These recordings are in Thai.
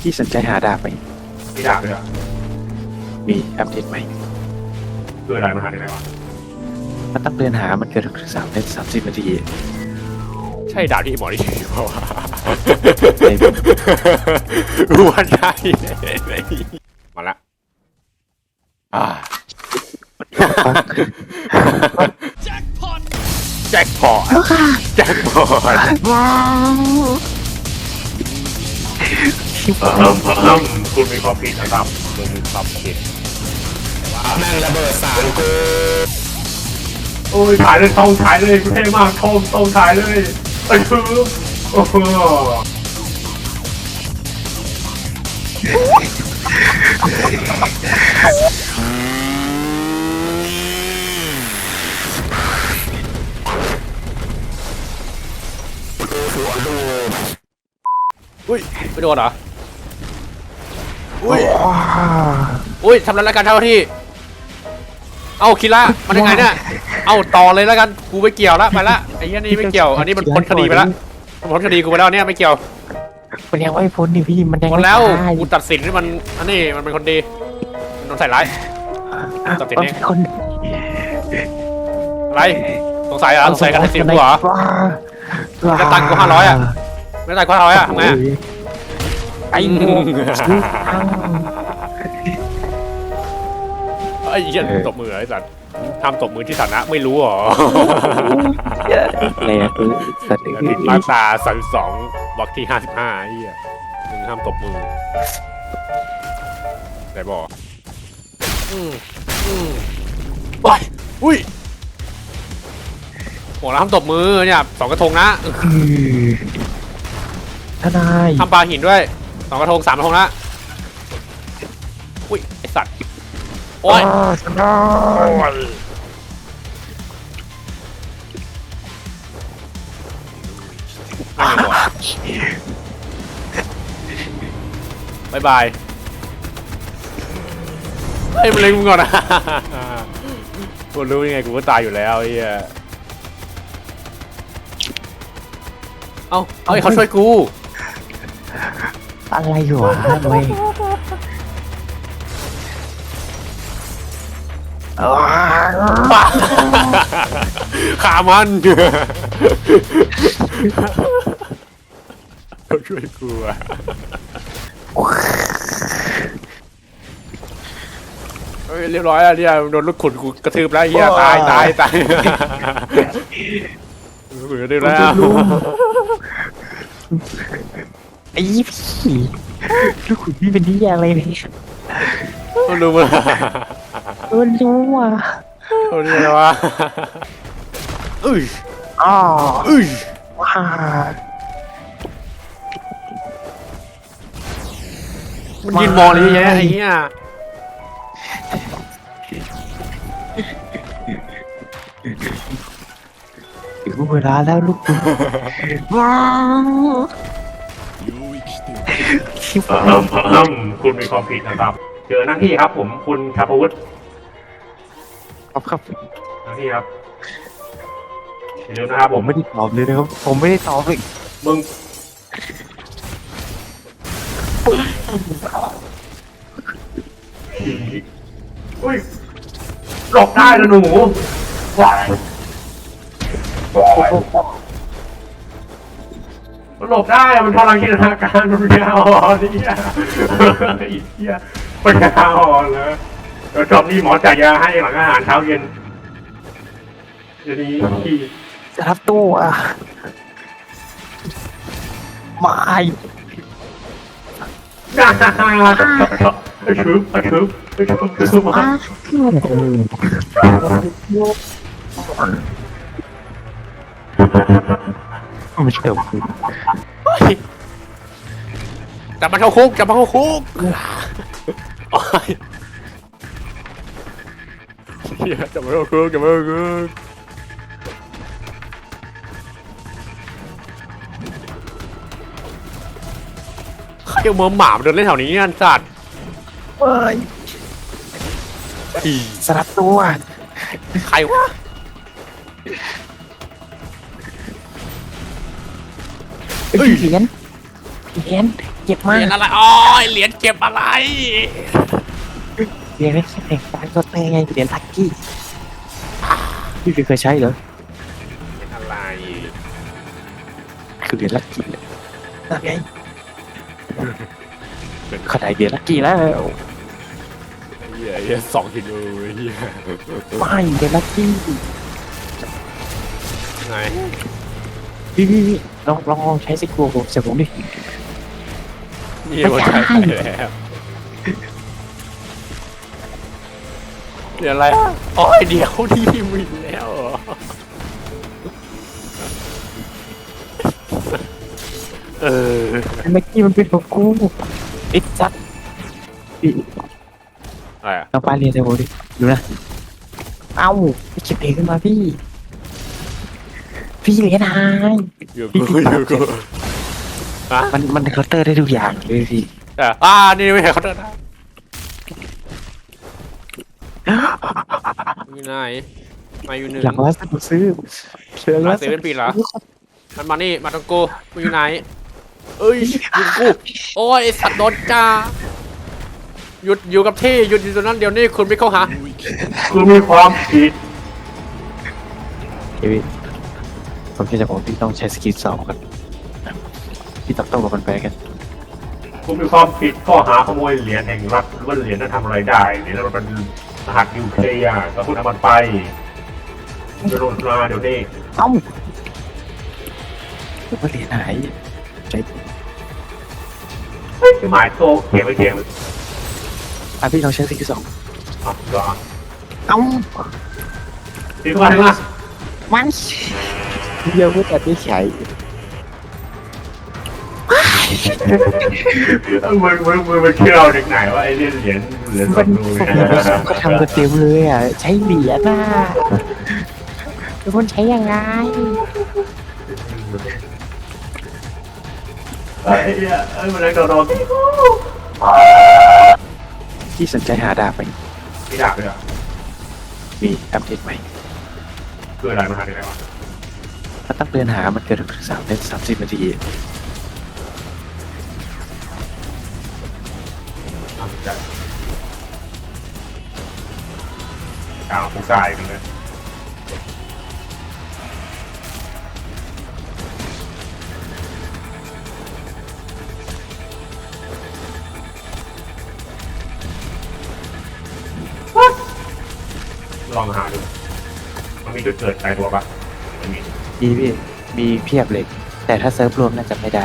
พี่สนใจหาดาบไหมมีดาบเลยเหรอมีอัปเดตไหมคืออะไรมันหาได้ไหนวะมันต้องเดินหา มันเกินสามเดือนสามสิบนาทีใช่ดาบที่หมอที่เปล่าวะใช่รู้ว่าใช่มาละอ่าแจ็คพอตแจ็คพอตแจ็ค พอตเอิ่มเอิ่มคุณมีความผิดนะครับคุณมึงความผิดแม่งระเบิดสามกูโอ้ยถ่ายเลยทองถ่ายเลยเท่มากทองทองถ่ายเลยไอ้คือโอ้โหอุ้ย ไม่โดนเหรอ อุ้ยอุ้ยทำแล้วละกันเท่าที่ เอาคิระมันยังไงเนี่ย เอาต่อเลยแล้วกันกูไม่เกี่ยวละไปละไอ้เหี้ยนี่ไม่เกี่ยว อันนี้มันพ้นคดีไปละมันพ้นคดีกูไปแล้วเนี่ยไม่เกี่ยวมันยังไม่พ้นนี่พี่มันยังพ้นไม่แล้วตายกูตัดสินที่มันอันนี้มันเป็นคนดีมันโดนใส่ร้ายตัดสินมันเองเป็นคนอะไรสงสัยเหรอสงสัยการตัดสินกูเหรอว้าจะตังค์กู500อะไม่ได้ก็เอาอะทำไงอะ ไอ้หมูไอ้เหี้ยตบมือไอ้สัตว์ทำตบมือที่ฐานะไม่รู้เหรออะไรอะเออสัตว์ติดมาตราสันสองวรรคที่ห้าสิบห้าไอ้เหี้ยมึงห้ามตบมือได้บอกอืมอืมโอ้ยอุ้ยโหแล้วห้ามตบมือเนี่ยสองกระทงนะทนายห้ามปาหินด้วย สองกระทงสามกระทงนะอุ้ยไอสัตว์โอ้ยทนายนั่งอยู่ก่อนบายบายเฮ้ยมันเล็งมึงก่อนนะกูรู้ยังไงกูก็ตายอยู่แล้วไอ้เหี้ยเอ้าเฮ้ยเขาช่วยกู อะไรอยู่วะเว้ยอ้าวขามันเขาช่วยกูอะเฮ้ยเรียบร้อยแล้วเนี่ยโดนลูกขุนกูกระทืบแล้วไอ้เฮียตายตายตายลูกขุนกระทืบแล้ว ไอ้พี่ลูกขุนพี่เป็นที่อะไรเนี่ยมันรู้มั้ยเออรู้ว่ะเขาเรียกอะไรวะอุ้ยอ๋ออุ้ยว้ามันยืนมองเลยเยอะแยะไอ้เหี้ยถึงเวลาแล้วลูกขุนว้าว ชิบเอิ่มเอิ่มคุณมีความผิดนะครับ เจอหน้าที่ครับ ผมคุณชาพวุฒิครับครับหน้าที่ครับอย่าลืมนะครับผผมมไม่ได้ตอบเลยนะครับ ผมไม่ได้ตอบเลยมึงอุ้ยหลบได้นะหนูว้าย มันหลบได้อะมันพลังจินตนาการมันยาวอ่อนเนี่ยไอ้เหี้ยมันยาวอ่อนเลยเดี๋ยวจบนี่หมอจ่ายยาให้หลังอาหารเช้าเย็นเดี๋ยวนี้ที่จะรับตู้อะไม่น่าฮ่าฮ่าไอ้ชุบไอ้ชุบไอ้ชุบไอ้ชุบมา ไม่เชื่อจับมันเข้าคุกจับมันเข้าคุกโอ้ยเหี้ยจับมันเข้าคุกจับมันเข้าคุกใครเอามือหมามาเดินเล่นแถวนี้เนี่ยสัตว์เอ้ยอีสลับตัวใครวะ เอ้ยเหรียญเหรียญเก็บเหมากรียญอะไรอ๋อเหรียญเก็บอะไรเหรียญไม่ใช่เหรียญการก็เตไงเหรียญลักกี้พี่เคยใช้เหรอเหรียญอะไรคือเหรียญลักกี้นั่นไงขนาดเหรียญลักกี้แล้วเฮียเฮียสองกิโลเฮียไม่เหรียญลักกี้ไง พี่พี่พี่ลองลองลองใช้สิกลัวผมเสียผมดิ นี่มันใช้ไปแล้วเหรียญอะไรอ๋อเดี๋ยวที่มีแล้วเหรอเออเมื่อกี้มันเป็นของกูไอ้จัดพี่อะไรอะลองปาเรียนใส่ผมดิ ดูนะ เอ้าไปเก็บเพลงขึ้นมาพี่ พี่เหรียญหายอยู่กูอยู่กูฮะมันมันเคาน์เตอร์ได้ทุกอย่างเลยพี่อะอ่านี่ไม่เห็นเขาเดินได้อยู่ไหนมาอยู่หนึ่งหลังร้านสะดวกซื้อเชิญร้าร้านนเซเว่นปีเหรอมันมานี่มาตรงกูมึงอยู่ไหนเอ้ยอยู่กับกูโอ้ยไอ้สัตว์โดนจ้าหยุดอยู่กับที่หยุดอยู่ตรงนั้นเดี๋ยวนี้คุณไม่เข้าหาคือมีความผิดเอวิ ผมเชื่อใจผมพี่ต้องใช้สกิลสองกันพี่ต้องต้องกับมันไปกันคุณมีความผิดข้อหาขโมยเหรียญแห่งรัฐหรือว่าเหรียญนั้นทำอะไรได้เหรียญนั้นมันเป็นรหัสนิวเคลียร์ก็คุณเอามันไปจะโดนมาเดี๋ยวนี้เอ้าว่าเหรียญหายใจเฮ้ยหมายโตเก็บไว้เก็บไว้อะพี่ลองใช้สกิลสองอะก็เอ้าถึงมาถึงมา มัน เยอะไม่แต่ไม่ใช้มึงมึงมึงไปเชื่อเอาเด็กไหนว่าไอ้เรื่องเหรียญเหรียญสมัอนงดูผมเนี่ยก็ทำกันเต็มเลยอะ ใช้เหรียญน่ะทุกคนใช้ยังไง ไอ้เหี้ยไอ้มันเลยโดนโดนพี่สนใจหาดาบไหมมีดาบเลยอะพี่อัปเดตใหม่คืออะไรมันหาได้ไงวะ ถ้าต้องเดินหา มันเกินสามเดือนสามสิบนาทีน่าสนใจกาวผู้กายไปเลยลองหาดู มันมีจุดเกิดใครตัวปะ ไม่มีมีพี่ มีเพียบเลย แต่ถ้าเซิร์ฟรวมน่าจะไม่ได้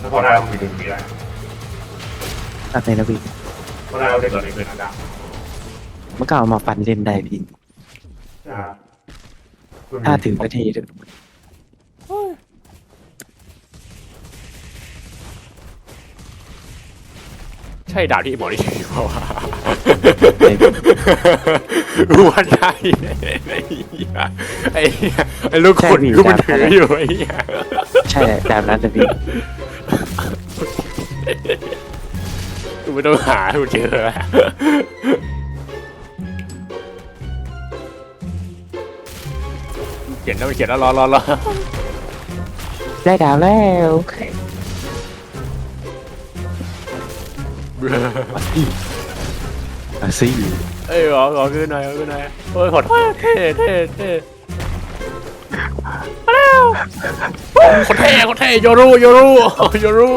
ถ้าพอได้มันมีจุดมีอะไรตั้งในนะพี่ พอได้เราจะเกิดอะไรขึ้นนะดาบมันก็เอามาฟันเล่นได้พี่ อ่าถ้าถึงนาทีเดี๋ยว ใช่ดาวที่หมอนี่ถือเปล่าวะว่าใช่ไอ้เหี้ยไอ้เหี้ยไอ้ลูกขุนกูมันถืออยู่ไอ้เหี้ยใช่ดาบนั้นนะพี่กูไม่ต้องหากูเจอแล้วเขียนแล้วเขียนแล้วรอรอรอได้ดาวแล้ว มาสิเอ้ยขอขอขึ้นหน่อยขอขึ้นหน่อยโอ้ยขอโทษเท่เท่เท่มาแล้วคนเท่คนเท่โยรุโยรุโยรุ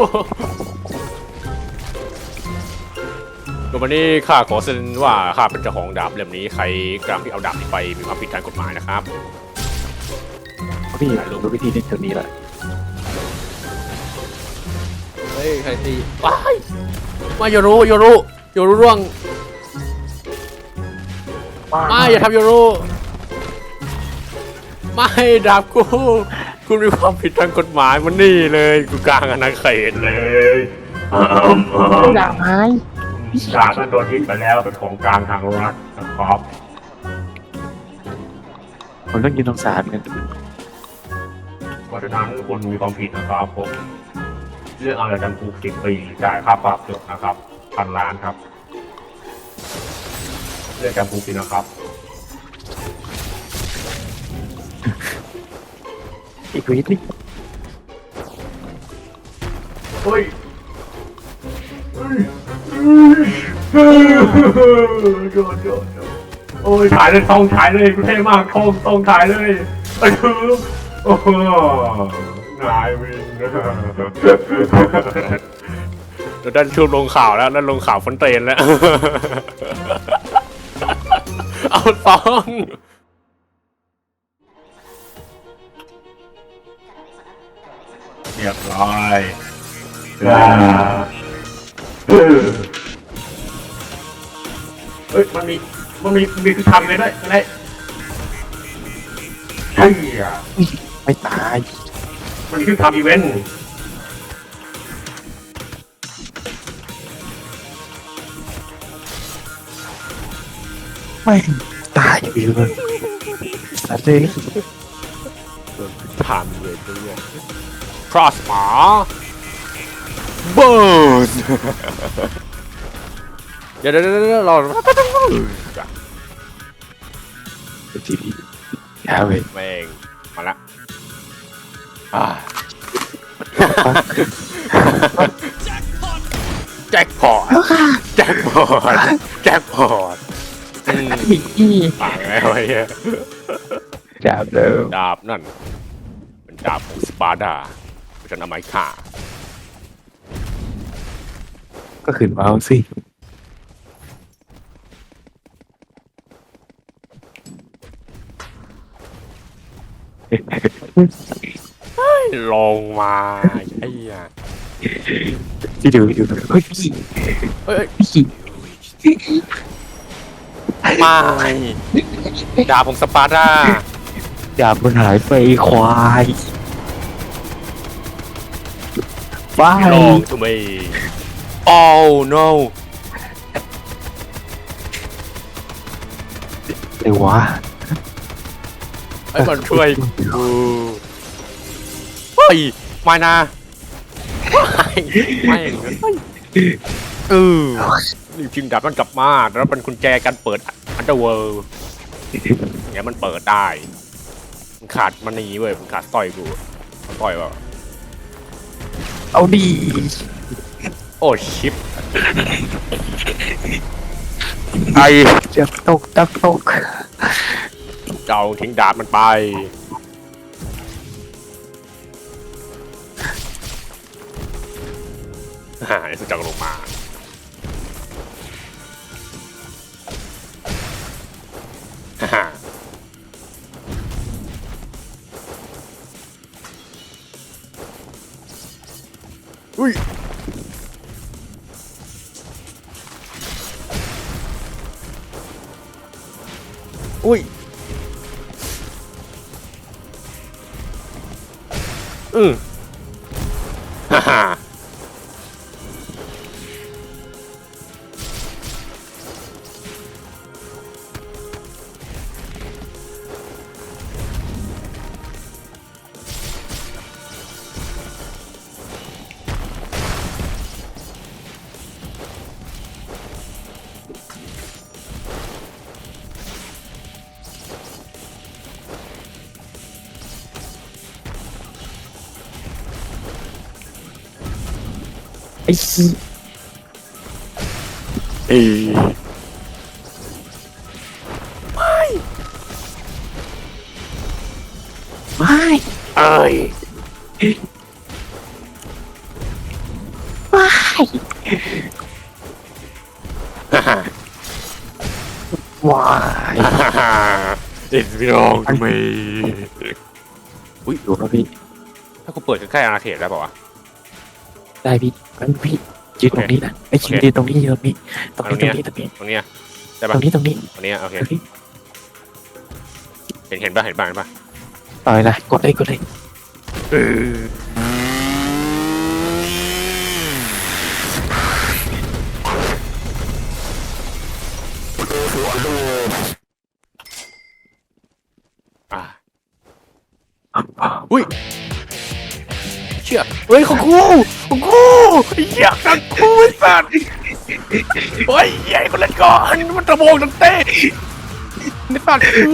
ก็วันนี้ข้าขอเซ็นว่าข้าเป็นเจ้าของดาบเล่มนี้ใครกระทำที่เอาดาบนี้ไปมีความผิดทางกฎหมายนะครับพี่รู้วิธีเล่นตัวนี้แหละเฮ้ยใครตีว้าย มาโยรุโยรุโยรุร่วงไม่อย่าทำโยรุไม่ดาบกูคุณมีความผิดทางกฎหมายมันนี่เลยกูกลางอนาเขตเลเลยยดาบหายดาบนั้นโดนยึดไปแล้วเป็นของกลางทางรัฐนะครับผมต้องยืนตรงสามกัน เพราะฉะนั้นคุณมีความผิดนะครับผม เรื่องอะไรจำคุกสิบปีจ่ายค่าปรับจบนะครับพันล้านครับเรื่องจำคุกสินะครับอีกวิธีเฮ้ยเฮ้ยเฮ้ยโดนโดนโดนโอ้ยถ่ายเลยทองถ่ายเลยกูเท่มากทองทองถ่ายเลยไอ้คือโอ้ โหนายวินเดี๋ยวด้านช่วงลงข่าวแล้วด้านลงข่าวฟอนเตนแล้ว เอาตองเรียบร้อยเฮ้ยมันมีมันมีมีคือทำเลยด้วยอะไรใช่อะไม่ตาย มันคือทำอีเวนต์ไม่ตายอยู่เลยสัตว์เลยผ่านเลยด้วยครอสหมาเบิร์นเดี๋ยวเดี๋ยวเดี๋ยวเดี๋ยวเราทีวียาเวยแม่งมาละ อ่าแจ็คพอตแจ็คพอตแจ็คพอตอืมตายแล้วไอ้เหี้ยดาบเดิมดาบนั่นเป็นดาบของสปาร์ดาเป็นฉันเอาไม้ฆ่าก็ขึ้นมาเอาสิ ลงมาไอ้เหี้ยที่ดูอยู่เฮ้ยพี่เอ้ยพี่ไม่ดาบของสปาร์ดาดาบมันหายไปควายว้าลยง to me oh no เลยวะไอ้มันช่วยกูเฮ้ ยไม่นะไม่ไม่เออนี่จริงดาบมันกลับมาแล้วเป็นกุญแจการเปิดอันเดอร์เวิลด์เนี่ยมันเปิดได้ มันขาดมันหนีเว้ยมันขาดสร้อยกูสร้อยว่าเอาดี โอ้ชิปไอจะตกตักตกเจ้าทิ้งดาบมันไป หายสุดจังลงมาฮ่าอุ้ยอุ้ยอืม ไอ้ขี้เอ้ยไม่เอ้ยไม่ฮ่าฮ่า ว้ายฮ่าฮ่า It's belong to me อุ้ยดูครับพี่ ถ้ากูเปิดใกล้ๆอาณาเขตได้ป่าวะ ได้พี่งั้นพี่ยืนตรงนี้นะไอ้ชิยืนตรงนี้ยืนตรงนี้ตรงนี้ตรงนี้ตรงนี้ตรงเนี้ยได้ตปะรงนี้ตรงนี้ตรงเนี้ยโอเคตรงนี้เห็นเห็นปะเห็นปะเห็นปะต่อยเลยกดเลยกดเลยเอออะอุ้ย เชี่ยเฮ้ยของกูของกูเหี้ยของกูไอ้สัตว์เฮ้ยใหญ่คนละก่อนมันตะโบงตังเต้ในสัตว์กู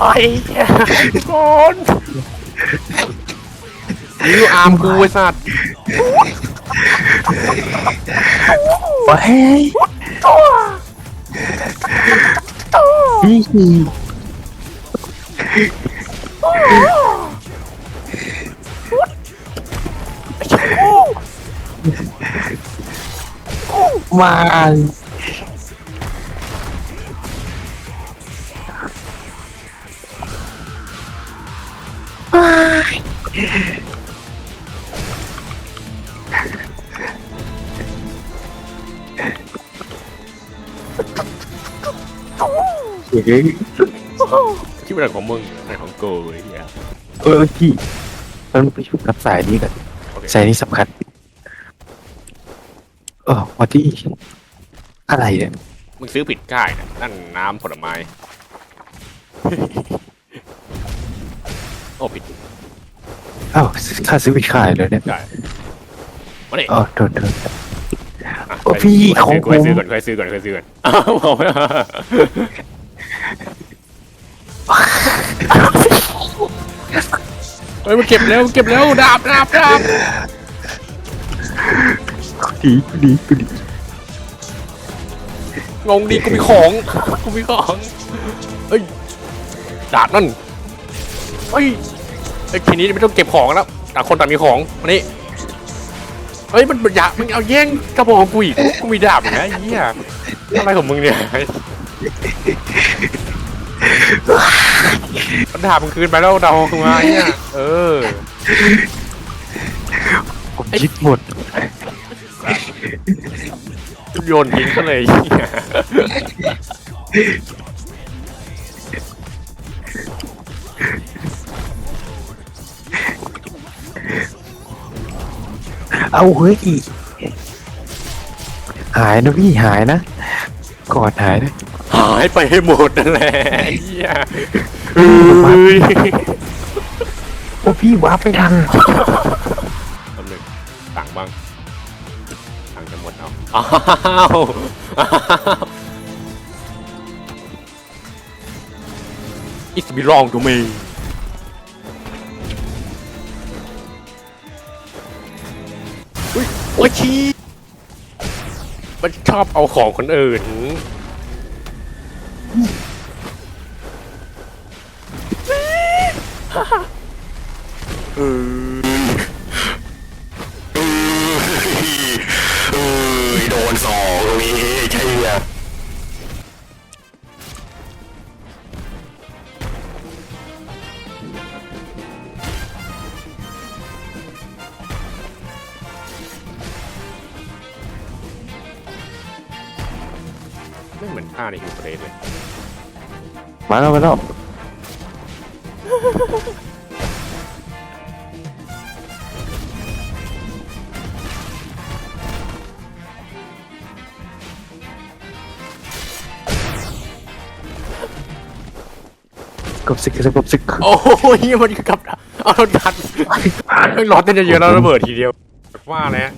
โอ้ยก่อนนิ้วอาร์มกูไอ้สัตว์เฮ้ยนี่มาเฮ้ยที่เป็น ของมึงอะไรของกูไอ้เหี้ยเออพี่มันไปชุดกับสายนี้กันโอเคสายนี้สำคัญ เออวันที่อะไรเนี่ยมึงซื้อผิดค่ายนะนั่นน้ำผลไม้ โอ้ผิดอ้าวค่าซื้อไปขายเลยเนี่ยได้มาดิอ๋อโดนโดนอะโอ้พี่ของกูให้ซื้อผมก่อนกูให้ซื้อก่อนกูให้ซื้อก่อนอ้าวบอกไม่ เฮ้ยมันเก็บแล้วเก็บแล้วดาบดาบดาบดีดีดีงงดีกูมีของกูมีของเฮ้ยดาบนั่นเฮ้ยไอ้ยทีนี้ไม่ต้องเก็บของแล้วต่างคนต่างมีของมานี่เฮ้ยมันมันอยากมันเอาแย่งกระบอกของกูอีกกูมีดาบอยู่นะไอ้เหี้ยอะไรของมึงเนี่ยมัน ดาบมึงคืนไปแล้วเดากูมาไอ้เนี่ยเออผมคิดหมดโยนทิ้งก็เลยไอ้เหี้ยเอาเฮ้ยหายนะพี่หายนะกอดหายนะหายไปให้หมดนั่นแหละไอ้เหี้ยเฮ้ย โอ้พี่ว้าร์ปไปทันแป๊บนึงต่างบ้างต่างจะหมดเอาอ้าวอิสบิลองทูมีอุ้ยโอ้ยชี้มันชอบเอาของคนอื่น เออเอ้ยโดนสองตรงนี้ใช่เนี่ยไม่เหมือนท่าในฮิวเฟรสเลย มาแล้วมาแล้ว กบซึกกบซึกโอ้ยมันกลับเอารถดันไม่รอเต้นเยอะๆแล้วระเบิดทีเดียวว่าแล้ว